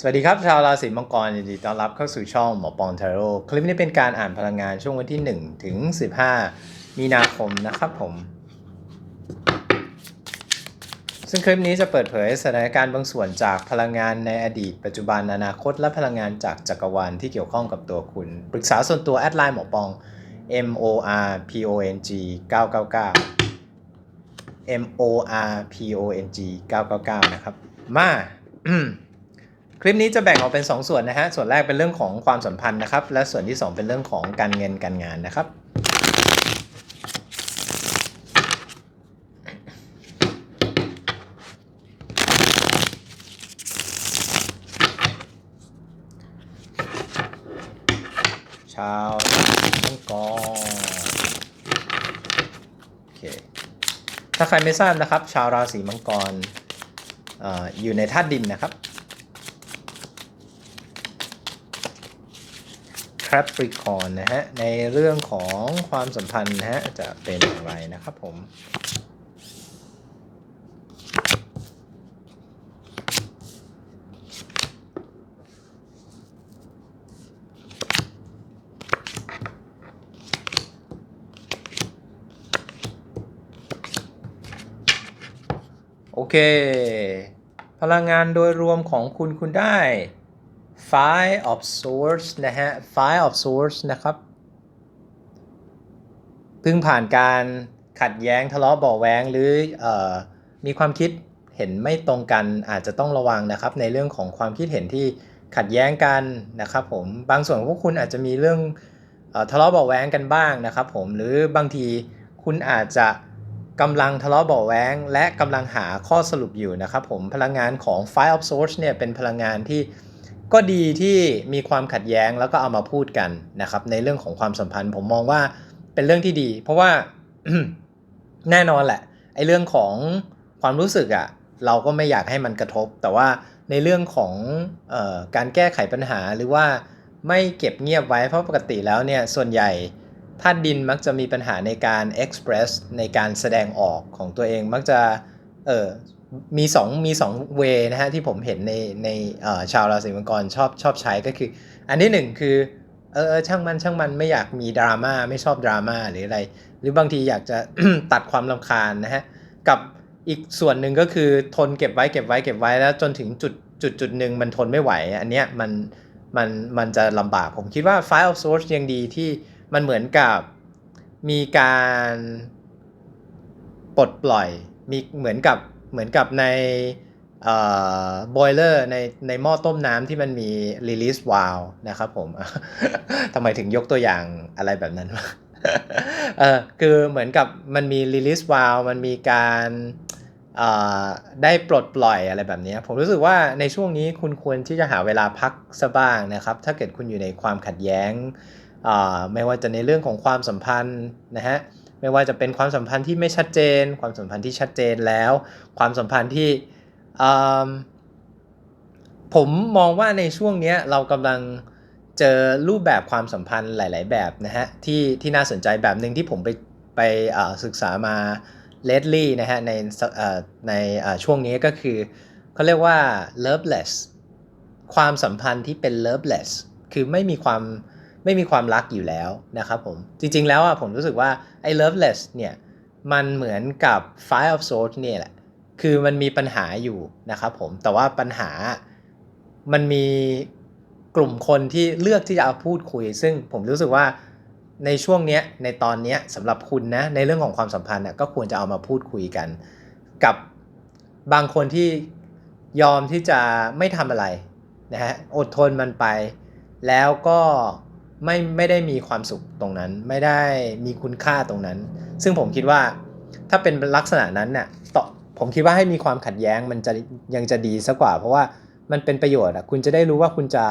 สวัสดีครับ ชาวราศีมังกรยินดีต้อนรับเข้าสู่ช่องหมอปองเทโร่คลิปนี้เป็นการอ่านพลังงานช่วงวันที่ 1 ถึง 15 มีนาคมนะครับผม ซึ่งคลิปนี้จะเปิดเผยสถานการณ์บางส่วนจากพลังงานในอดีต ปัจจุบันอนาคต และพลังงานจากจักรวาลที่เกี่ยวข้องกับตัวคุณ ปรึกษาส่วนตัวแอดไลน์หมอปอง M O R P O N G 999 M O R P O N G 999 นะครับ มา คลิปนี้จะแบ่งออกเป็น 2 ส่วนนะฮะ ส่วนแรกเป็นเรื่องของความสัมพันธ์นะครับ และส่วนที่ 2 เป็นเรื่องของการเงินการงานนะครับ ชาวมังกรโอเค ถ้าใครไม่ทราบนะครับ ชาวราศีมังกรอออยู่ในธาตุดินนะครับ c a p r i c o r n นะฮะ ในเรื่องของความสัมพันธ์นะฮะ จะเป็นอย่างไรนะครับผมโอเค พลังงานโดยรวมของคุณคุณได้ Five of Swords นะฮะ Five of Swords นะครับเพิ่งผ่านการขัดแย้งทะเลาะเบาแวงหรือออมีความคิดเห็นไม่ตรงกันอาจจะต้องระวังนะครับ ในเรื่องของความคิดเห็นที่ขัดแย้งกันนะครับผมบางส่วนพวกคุณอาจจะมีเรื่องออทะเลาะเบาแวงกันบ้างนะครับผมหรือบางทีคุณอาจจะกำลังทะเลาะเบาแวงและกำลังหาข้อสรุปอยู่นะครับผมพลังงานของ Five of Swords เนี่ยเป็นพลังงานที่ ก็ดีที่มีความขัดแย้งแล้วก็เอามาพูดกันนะครับ ในเรื่องของความสัมพันธ์ผมมองว่าเป็นเรื่องที่ดี เพราะว่าแน่นอนแหละไอ้เรื่องของความรู้สึกอะ่ะเราก็ไม่อยากให้มันกระทบ แต่ว่าในเรื่องของออการแก้ไขปัญหาหรือว่าไม่เก็บเงียบไว้เพราะปกติแล้วเนี่ยส่วนใหญ่ธาตุดินมักจะมีปัญหาในการ express ในการแสดงออกของตัวเองมักจะเออ มี2มี2เวนะฮะที่ผมเห็นในในชาวราศีมังกรชอบชอบใช้ก็คือ อันที่หนึ่งคือเออช่างมันช่างมันไม่อยากมีดราม่าไม่ชอบดราม่าหรืออะไร หรือบางทีอยากจะตัดความลำคาญนะฮะกับอีกส่วนหนึ่งก็คือทนเก็บไว้เก็บไว้เก็บไว้แล้วจนถึงจุดจุดจุดหนึ่งมันทนไม่ไหว อันเนี้ยมันมันมันจะลำบากผมคิดว่า File of Source ยังดีที่มันเหมือนกับมีการปลดปล่อยมีเหมือนกับ เหมือนกับในบอยเลอร์ในในหม้อต้มน้ำที่มันมี release valve นะครับผมทำไมถึงยกตัวอย่างอะไรแบบนั้นวะเออคือเหมือนกับมันมี release valve มันมีการได้ปลดปล่อยอะไรแบบนี้ ผมรู้สึกว่าในช่วงนี้คุณควรที่จะหาเวลาพักสักบ้างนะครับ ถ้าเกิดคุณอยู่ในความขัดแย้ง ไม่ว่าจะในเรื่องของความสัมพันธ์นะฮะ ไม่ว่าจะเป็นความสัมพันธ์ที่ไม่ชัดเจน ความสัมพันธ์ที่ชัดเจนแล้ว ความสัมพันธ์ที่ผมมองว่าในช่วงนี้เรากำลังเจอรูปแบบความสัมพันธ์หลาย ๆ แบบนะฮะที่ที่น่าสนใจแบบหนึ่งที่ผมไปไปศึกษามาเลดลี่นะฮะในในช่วงนี้ก็คือเขาเรียกว่า loveless ความสัมพันธ์ที่เป็น loveless คือไม่มีความ ไม่มีความรักอยู่แล้วนะครับผม จริงๆแล้วอะผมรู้สึกว่าไอ้ loveless เนี่ยมันเหมือนกับ five of swords เนี่ยแหละ คือมันมีปัญหาอยู่นะครับผม แต่ว่าปัญหามันมีกลุ่มคนที่เลือกที่จะเอาพูดคุย ซึ่งผมรู้สึกว่าในช่วงเนี้ยในตอนเนี้ยสำหรับคุณนะในเรื่องของความสัมพันธ์ก็ควรจะเอามาพูดคุยกัน กับบางคนที่ยอมที่จะไม่ทำอะไรนะฮะอดทนมันไป แล้วก็ ไม่ไม่ได้มีความสุขตรงนั้น ไม่ได้มีคุณค่าตรงนั้น ซึ่งผมคิดว่าถ้าเป็นลักษณะนั้นน่ะต่อผมคิดว่าให้มีความขัดแย้งมันจะยังจะดีสักกว่า เพราะว่ามันเป็นประโยชน์อะคุณจะได้รู้ว่าคุณจะ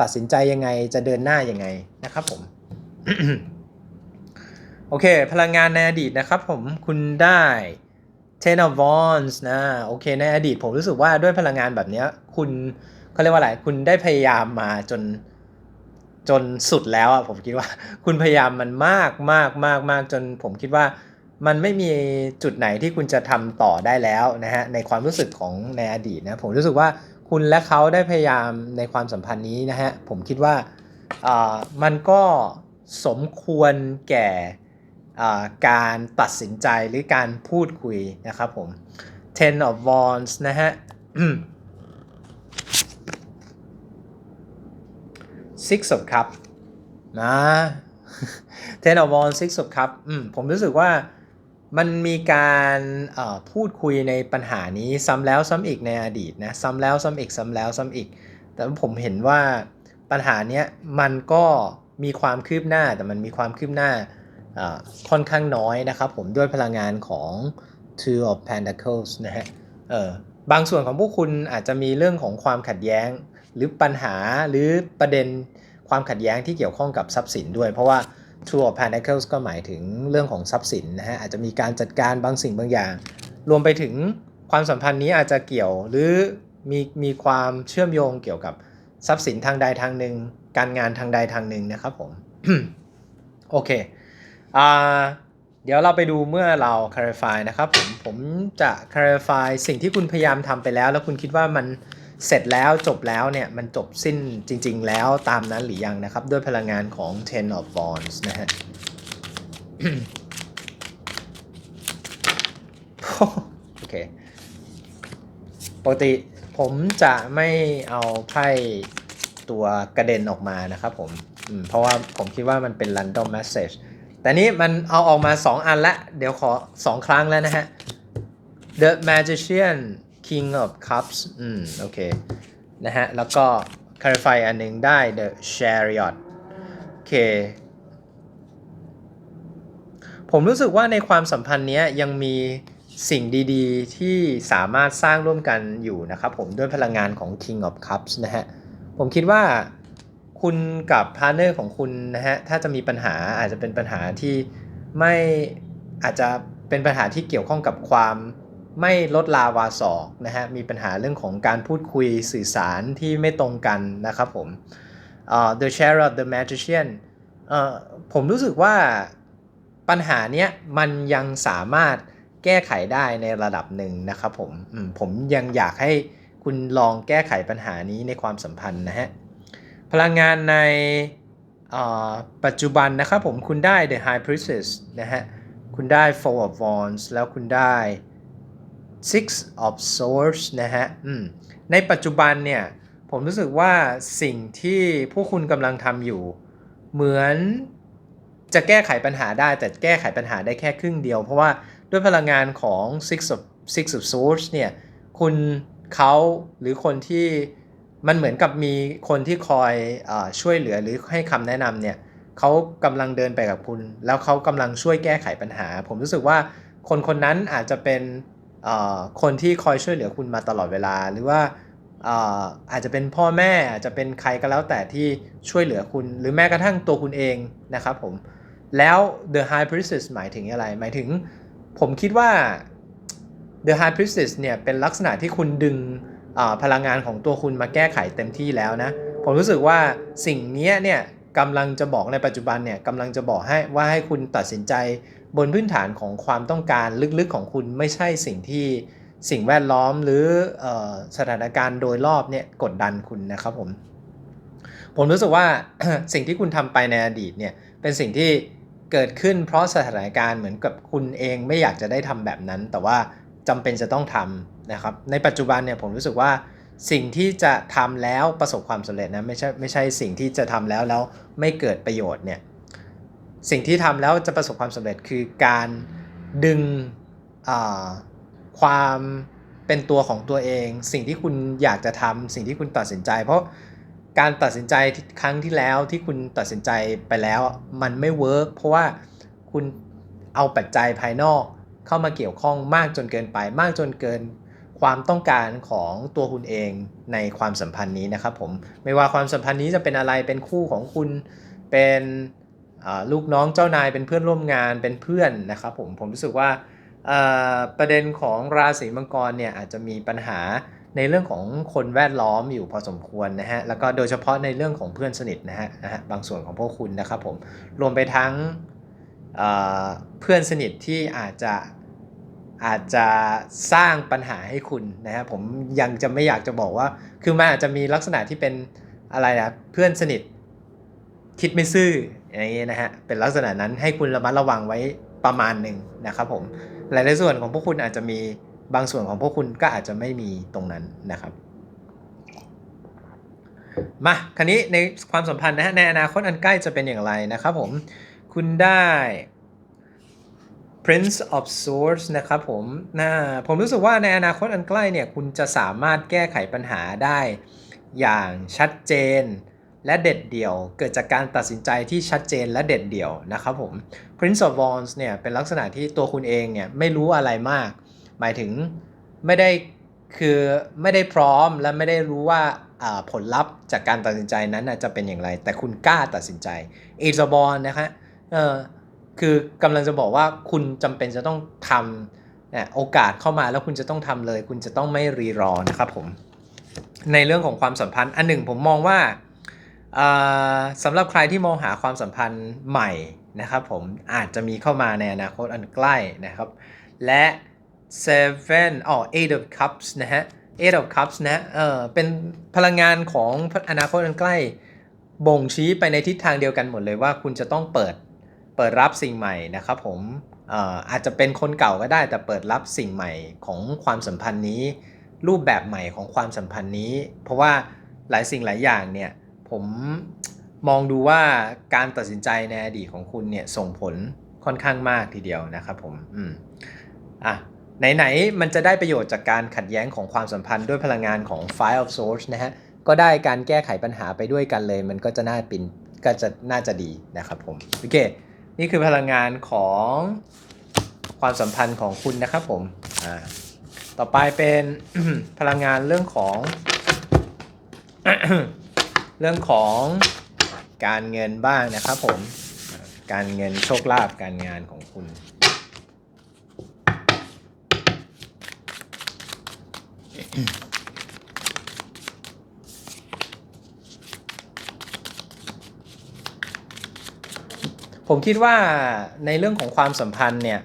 ตัดสินใจยังไงจะเดินหน้ายังไงนะครับผมโอเค พลังงานในอดีตนะครับผมคุณได้ Ten of Wands นะโอเคในอดีตผมรู้สึกว่าด้วยพลังงานแบบนี้คุณเขาเรียกว่าอะไร คุณได้พยายามมาจน จนสุดแล้วอะผมคิดว่า คุณพยายามมันมากมากมากมากจนผมคิดว่า มันไม่มีจุดไหนที่คุณจะทำต่อได้แล้วนะฮะในความรู้สึกของในอดีตนะผมรู้สึกว่าคุณและเขาได้พยายามในความสัมพันธ์นี้นะฮะผมคิดว่าอ่ามันก็สมควรแก่อ่าการตัดสินใจหรือการพูดคุยนะครับผม Ten of Wands นะฮะ Six of Cup นะ Ten of Wands Six of Cup อืมผมรู้สึกว่ามันมีการพูดคุยในปัญหานี้ซ้ำแล้วซ้ำอีกในอดีตนะซ้ำแล้วซ้ำอีกซ้ำแล้วซ้ำอีก แต่ผมเห็นว่าปัญหานี้มันก็มีความคืบหน้าแต่มันมีความคืบหน้าค่อนข้างน้อยนะครับผมด้วยพลังงานของ Two of Pentacles นะฮะบางส่วนของพวกคุณอาจจะมีเรื่องของความขัดแย้ง หรือปัญหาหรือประเด็นความขัดแย้งที่เกี่ยวข้องกับทรัพย์สินด้วย เพราะว่า Two of Pentacles ก็หมายถึงเรื่องของทรัพย์สินนะฮะอาจจะมีการจัดการบางสิ่งบางอย่าง รวมไปถึงความสัมพันธ์นี้อาจจะเกี่ยวหรือมีมีความเชื่อมโยงเกี่ยวกับทรัพย์สินทางใดทางหนึ่ง การงานทางใดทางหนึ่งนะครับผมโอเคอ่าเดี๋ยวเราไปดูเมื่อเรา clarify นะครับผมผมจะ clarify สิ่งที่คุณพยายามทำไปแล้ว แล้วคุณคิดว่ามัน เสร็จแล้วจบแล้วเนี่ย มันจบสิ้นจริง ๆ แล้วตามนั้นหรือยังนะครับ ด้วยพลังงานของ Ten of Wands นะฮะโอเค ปกติผมจะไม่เอาไพ่ตัวกระเด็นออกมานะครับผมมเพราะว่าผมคิดว่ามันเป็น random message แต่นี้มันเอาออกมา 2 อันละ เดี๋ยวขอ 2 ครั้งแล้วนะฮะ The Magician King of Cups อืม โอเค นะฮะ แล้วก็ clarify อันหนึงได้ The Chariot โอเค ผมรู้สึกว่าในความสัมพันธ์เนี้ยยังมีสิ่งดีๆ ที่สามารถสร้างร่วมกันอยู่นะครับผมด้วยพลังงานของ King of Cups นะฮะ ผมคิดว่าคุณกับพาร์เนอร์ของคุณนะฮะ ถ้าจะมีปัญหาอาจจะเป็นปัญหาที่ไม่อาจจะเป็นปัญหาที่เกี่ยวข้องกับความ ไม่ลดลาวาศอกนะฮะมีปัญหาเรื่องของการพูดคุยสื่อสารที่ไม่ตรงกันนะครับผมเอ่อ The Chariot The magicians ผมรู้สึกว่าปัญหาเนี้ยมันยังสามารถแก้ไขได้ในระดับหนึ่งนะครับผมผมยังอยากให้คุณลองแก้ไขปัญหานี้ในความสัมพันธ์นะฮะ พลังงานในปัจจุบันนะครับผมคุณได้ The High Priestess นะฮะ คุณได้ Four of Wands แล้วคุณได้ Six of Swords นะฮะในปัจจุบันเนี่ย ผมรู้สึกว่าสิ่งที่พวกคุณกำลังทำอยู่ เหมือนจะแก้ไขปัญหาได้แต่แก้ไขปัญหาได้แค่ครึ่งเดียว เพราะว่าด้วยพลังงานของ Six of Six of Swords เนี่ย คุณเขาหรือคนที่มันเหมือนกับมีคนที่คอยอช่วยเหลือหรือให้คำแนะนำเนี่ยเขากำลังเดินไปกับคุณ แล้วเขากำลังช่วยแก้ไขปัญหา ผมรู้สึกว่าคนคนนั้นอาจจะเป็น คนที่คอยช่วยเหลือคุณมาตลอดเวลา หรือว่าเอ่อาจจะเป็นพ่อแม่อาจจะเป็นใครก็แล้วแต่ที่ช่วยเหลือคุณ หรือแม้กระทั่งตัวคุณเองนะครับผม แล้ว the high priestess หมายถึงอะไร หมายถึงผมคิดว่า The High Priestess เนี่ยเป็นลักษณะที่คุณดึงพลังงานของตัวคุณมาแก้ไขเต็มที่แล้วนะ ผมรู้สึกว่าสิ่งนี้เนี่ยกำลังจะบอกในปัจจุบันเนี่ยกำลังจะบอกให้ว่าให้คุณตัดสินใจ บนพื้นฐานของความต้องการลึกๆของคุณไม่ใช่สิ่งที่สิ่งแวดล้อมหรืออสถานการณ์โดยรอบเนี่ยกดดันคุณนะครับผม ผมรู้สึกว่าสิ่งที่คุณทำไปในอดีตเนี่ยเป็นสิ่งที่เกิดขึ้นเพราะสถานการณ์เหมือนกับคุณเองไม่อยากจะได้ทำแบบนั้น แต่ว่าจำเป็นจะต้องทำนะครับในปัจจุบันเนี่ยผมรู้สึกว่าสิ่งที่จะทำแล้วประสบความสำเร็จนะไม่ใช่ไม่ใช่สิ่งที่จะทำแล้วแล้วไม่เกิดประโยชน์เนี่ย สิ่งที่ทำแล้วจะประสบความสำเร็จคือการดึงความเป็นตัวของตัวเอง สิ่งที่คุณอยากจะทำสิ่งที่คุณตัดสินใจ เพราะการตัดสินใจครั้งที่แล้วที่คุณตัดสินใจไปแล้วมันไม่เวิร์กเพราะว่าคุณเอาปัจจัยภายนอกเข้ามาเกี่ยวข้องมากจนเกินไป มากจนเกินความต้องการของตัวคุณเองในความสัมพันธ์นี้นะครับผมไม่ว่าความสัมพันธ์นี้จะเป็นอะไรเป็นคู่ของคุณเป็น ลูกน้องเจ้านายเป็นเพื่อนร่วมงานเป็นเพื่อนนะครับผมผมรู้สึกว่าประเด็นของราศีมังกรเนี่ยอาจจะมีปัญหาในเรื่องของคนแวดล้อมอยู่พอสมควรนะฮะแล้วก็โดยเฉพาะในเรื่องของเพื่อนสนิทนะฮะนะฮะบางส่วนของพวกคุณนะครับผมรวมไปทั้งเเพื่อนสนิทที่อาจจะอาจจะสร้างปัญหาให้คุณนะฮะผมยังจะไม่อยากจะบอกว่า คือมันอาจจะมีลักษณะที่เป็นอะไรนะเพื่อนสนิทคิดไม่ซื่อ นี้นะฮะเป็นลักษณะนั้นให้คุณระมัดระวังไว้ประมาณหนึ่งนะครับผมหลายๆส่วนของพวกคุณอาจจะมีบางส่วนของพวกคุณก็อาจจะไม่มีตรงนั้นนะครับ มาคราวนี้ในความสัมพันธ์นะฮะในอนาคตอันใกล้จะเป็นอย่างไรนะครับผมคุณได้ Prince of Swords นะครับผมนะผมรู้สึกว่าในอนาคตอันใกล้เนี่ยคุณจะสามารถแก้ไขปัญหาได้อย่างชัดเจน และเด็ดเดี่ยว เกิดจากการตัดสินใจที่ชัดเจนและเด็ดเดี่ยวนะครับผม Prince of Wands เนี่ยเป็นลักษณะที่ตัวคุณเองเนี่ยไม่รู้อะไรมาก หมายถึงไม่ได้คือไม่ได้พร้อมและไม่ได้รู้ว่าผลลัพธ์จากการตัดสินใจนั้นจะเป็นอย่างไร แต่คุณกล้าตัดสินใจ a c e of w a n d นะคะเออคือกำลังจะบอกว่าคุณจำเป็นจะต้องทำโอกาสเข้ามาแล้วคุณจะต้องทำเลย คุณจะต้องไม่รีรอนะครับผมในเรื่องของความสัมพันธ์อันหนึ่งผมมองว่า สำหรับใครที่มองหาความสัมพันธ์ใหม่นะครับผมอาจจะมีเข้ามาในอนาคตอันใกล้นะครับ และ seven อ๋อ eight of cups นะฮะ eight of cups นะเออเป็นพลังงานของอนาคตอันใกล้ บ่งชี้ไปในทิศทางเดียวกันหมดเลยว่าคุณจะต้องเปิดเปิดรับสิ่งใหม่นะครับผมอาจจะเป็นคนเก่าก็ได้แต่เปิดรับสิ่งใหม่ของความสัมพันธ์นี้ รูปแบบใหม่ของความสัมพันธ์นี้ เพราะว่าหลายสิ่งหลายอย่างเนี่ย ผมมองดูว่าการตัดสินใจในอดีตของคุณเนี่ยส่งผลค่อนข้างมากทีเดียวนะครับผมอืมอะไหนๆมันจะได้ประโยชน์จากการขัดแย้งของความสัมพันธ์ด้วยพลังงานของ Five of Swords นะฮะก็ได้การแก้ไขปัญหาไปด้วยกันเลย มันก็จะน่าปินก็จะน่าจะดีนะครับผมโอเค นี่คือพลังงานของความสัมพันธ์ของคุณนะครับผมอ่าต่อไปเป็นพลังงานเรื่องของ รื่องของการเงินบ้างนะครับผม การเงินโชคลาภการงานของคุณผมคิดว่าในเรื่องของความสัมพันธ์เนี่ย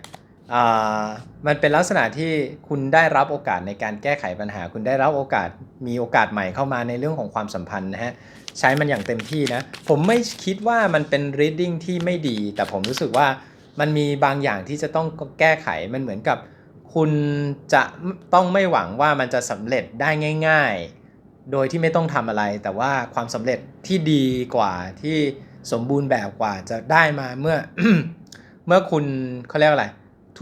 มันเป็นลักษณะที่คุณได้รับโอกาสในการแก้ไขปัญหา คุณได้รับโอกาสมีโอกาสใหม่เข้ามาในเรื่องของความสัมพันธ์นะฮะใช้มันอย่างเต็มที่นะ ผมไม่คิดว่ามันเป็น reading ที่ไม่ดี แต่ผมรู้สึกว่ามันมีบางอย่างที่จะต้องแก้ไขมันเหมือนกับ คุณจะต้องไม่หวังว่ามันจะสำเร็จได้ง่าย ๆ โดยที่ไม่ต้องทำอะไร แต่ว่าความสำเร็จที่ดีกว่าที่สมบูรณ์แบบกว่าจะได้มาเมื่อ เมื่อคุณเขาเรียกอะไร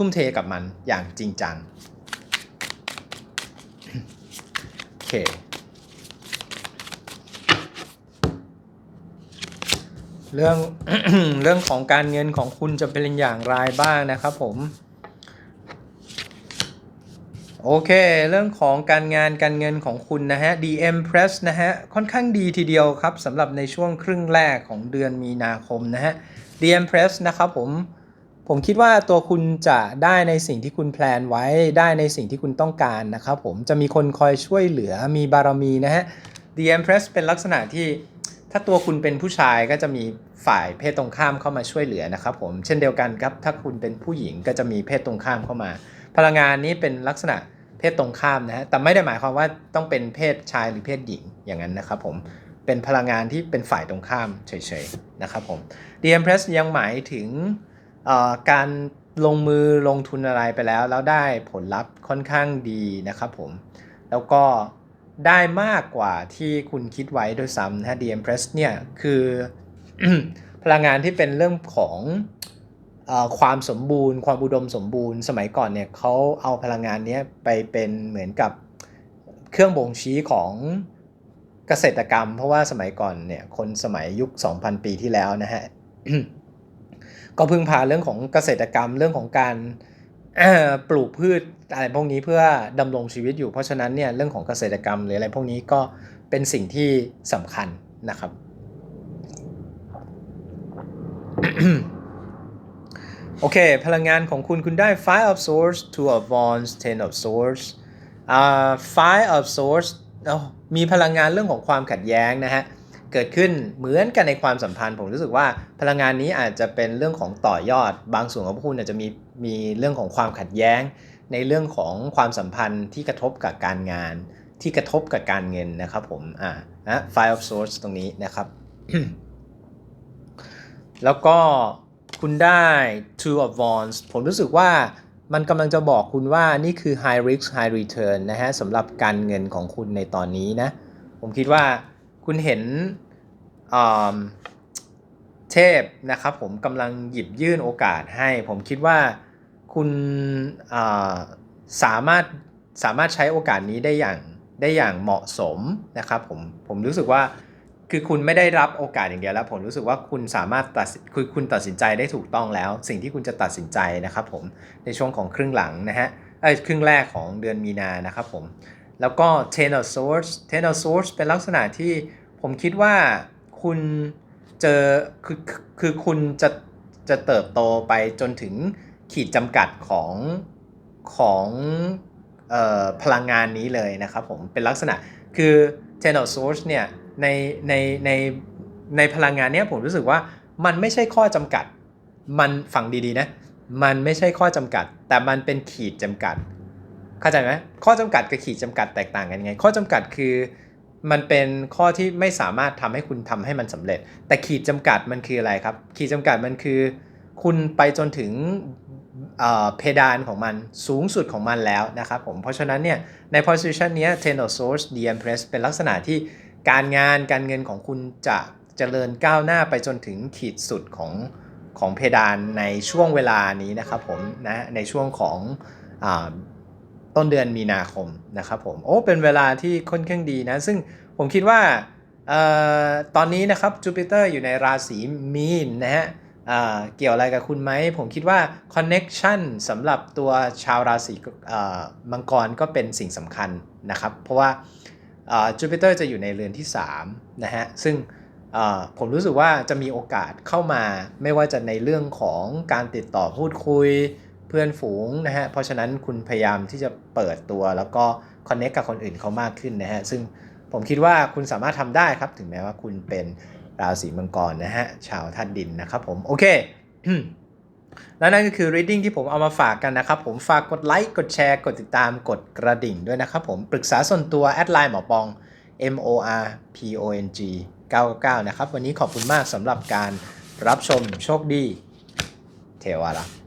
ทุ่มเทกับมันอย่างจริงจัง โอเค เรื่องเรื่องของการเงินของคุณจะเป็นอย่างไรบ้างนะครับผม โอเค เรื่องของการงานการเงินของคุณนะฮะ DM Press นะฮะ ค่อนข้างดีทีเดียวครับสำหรับในช่วงครึ่งแรกของเดือนมีนาคมนะฮะ DM Press นะครับผม ผมคิดว่าตัวคุณจะได้ในสิ่งที่คุณแพลนไว้ได้ในสิ่งที่คุณต้องการนะครับผมจะมีคนคอยช่วยเหลือมีบารมีนะฮะ The Empress เป็นลักษณะที่ถ้าตัวคุณเป็นผู้ชายก็จะมีฝ่ายเพศตรงข้ามเข้ามาช่วยเหลือนะครับผมเช่นเดียวกันครับ ถ้าคุณเป็นผู้หญิงก็จะมีเพศตรงข้ามเข้ามา พลังงานนี้เป็นลักษณะเพศตรงข้ามนะฮะแต่ไม่ได้หมายความว่าต้องเป็นเพศชายหรือเพศหญิงอย่างนั้นนะครับผมเป็นพลังงานที่เป็นฝ่ายตรงข้ามเฉยๆนะครับผม The Empress ยังหมายถึง การลงมือลงทุนอะไรไปแล้ว แล้วได้ผลลัพธ์ค่อนข้างดีนะครับผม แล้วก็ได้มากกว่าที่คุณคิดไว้โดยซ้ำนะ DM Press เนี่ยคือพลังงานที่เป็นเรื่องของอความสมบูรณ์ ความอุดมสมบูรณ์ สมัยก่อนเนี่ยเขาเอาพลังงานนี้ไปเป็นเหมือนกับเครื่องบ่งชี้ของเกษตรกรรม เพราะว่าสมัยก่อนเนี่ยคนสมัยยุค 2,000 ปีที่แล้วนะฮะ ก็พึ่งพาเรื่องของเกษตรกรรมเรื่องของการปลูกพืชอะไรพวกนี้เพื่อดำรงชีวิตอยู่ เพราะฉะนั้นเนี่ยเรื่องของเกษตรกรรมหรืออะไรพวกนี้ก็เป็นสิ่งที่สำคัญนะครับ โอเค พลังงานของคุณคุณได้ five of swords two of wands ten of swords อ่า five of swords มีพลังงานเรื่องของความขัดแย้งนะฮะ เกิดขึ้นเหมือนกันในความสัมพันธ์ ผมรู้สึกว่าพลังงานนี้อาจจะเป็นเรื่องของต่อยอด บางส่วนของพวกคุณอาจจะมีมีเรื่องของความขัดแย้ง ในเรื่องของความสัมพันธ์ที่กระทบกับการงาน ที่กระทบกับการเงินนะครับผมอ่านะ Five of Swords ตรงนี้นะครับ แล้วก็คุณได้ Two of Wands ผมรู้สึกว่ามันกำลังจะบอกคุณว่านี่คือ High Risk High Return นะฮะสำหรับการเงินของคุณในตอนนี้นะ ผมคิดว่า คุณเห็นเทพนะครับผมกำลังหยิบยื่นโอกาสให้ ผมคิดว่าคุณสามารถสามารถใช้โอกาสนี้ได้อย่างได้อย่างเหมาะสมนะครับผมผมรู้สึกว่าคือคุณไม่ได้รับโอกาสอย่างเดียวแล้ว ผมรู้สึกว่าคุณสามารถตัดคือคุณตัดสินใจได้ถูกต้องแล้ว สิ่งที่คุณจะตัดสินใจนะครับผมในช่วงของครึ่งหลังนะฮะเอ้ครึ่งแรกของเดือนมีนานะครับผมแล้วก็ ten of swords ten of swords เป็นลักษณะที่ ผมคิดว่าคุณเจอคือคือคุณจะจะเติบโตไปจนถึงขีดจำกัดของของเอ่อพลังงานนี้เลยนะครับผมเป็นลักษณะคือ ten of swords เนี่ยในในในในพลังงานเนี้ยผมรู้สึกว่ามันไม่ใช่ข้อจำกัด มันฟังดีๆนะ มันไม่ใช่ข้อจำกัด แต่มันเป็นขีดจำกัด เข้าใจไหมข้อจำกัดกับขีดจำกัดแตกต่างกันยังไง ข้อจำกัดคือ มันเป็นข้อที่ไม่สามารถทำให้คุณทำให้มันสำเร็จ แต่ขีดจำกัดมันคืออะไรครับ ขีดจำกัดมันคือ คุณไปจนถึงเอ่อเพดานของมันสูงสุดของมันแล้วนะครับผม เพราะฉะนั้นเนี่ยใน position เนี้ย ten of swords the empress เป็นลักษณะที่การงานการเงินของคุณจะเจริญก้าวหน้าไปจนถึงขีดสุดของของเพดานในช่วงเวลานี้นะครับผมนะในช่วงของอ ต้นเดือนมีนาคมนะครับผมโอ้เป็นเวลาที่ค่อนข้างดีนะ ซึ่งผมคิดว่าออตอนนี้นะครับจูปิเตอร์อยู่ในราศีมีนนะฮะเกี่ยวอะไรกับคุณไหม ผมคิดว่า connection สำหรับตัวชาวราศีมังกรก็เป็นสิ่งสำคัญนะครับ เพราะว่าจูปิเตอร์จะอยู่ในเรือนที่3นะฮะซึ่งผมรู้สึกว่าจะมีโอกาสเข้ามาไม่ว่าจะในเรื่องของการติดต่อพูดคุย เพื่อนฝูงนะฮะ เพราะฉะนั้นคุณพยายามที่จะเปิดตัวแล้วก็ connect กับคนอื่นเขามากขึ้นนะฮะ ซึ่งผมคิดว่าคุณสามารถทำได้ครับ ถึงแม้ว่าคุณเป็นราศีมังกรนะฮะ ชาวธาตุดินนะครับผม โอเคและนั่นก็คือ reading ที่ผมเอามาฝากกันนะครับ ผมฝากกดไลค์กดแชร์ กดติดตามกดกระดิ่งด้วยนะครับผมปรึกษาส่วนตัวแอดไลน์หมอปอง M O R P O N G 99นะครับ วันนี้ขอบคุณมากสำหรับการรับชมโชคดี เทวารัก